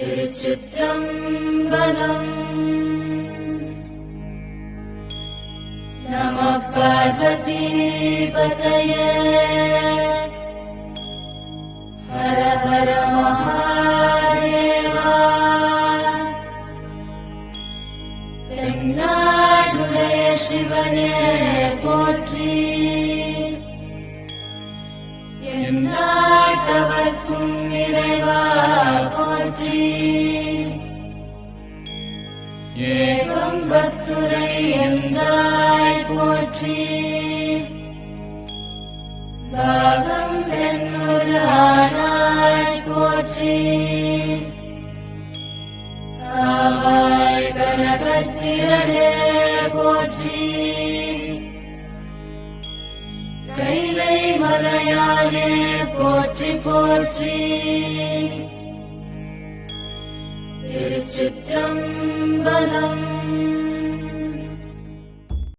തിരുചിത്രംബലം നമ പാർവതീപതയ ഹര ഹര മഹാദേവാടേ ശിവനെ പോറ്റി എന്നാട്ടവർക്കുങ്ങി ஏகம் பத்துரை எந்தாய் போற்றி பாகம் பெண்ணுலானாய் போற்றி ராமாய் கனகத்திரடே போற்றி கைலை மலையானே போற்றி போற்றி திருச்சிற்றம்பலம்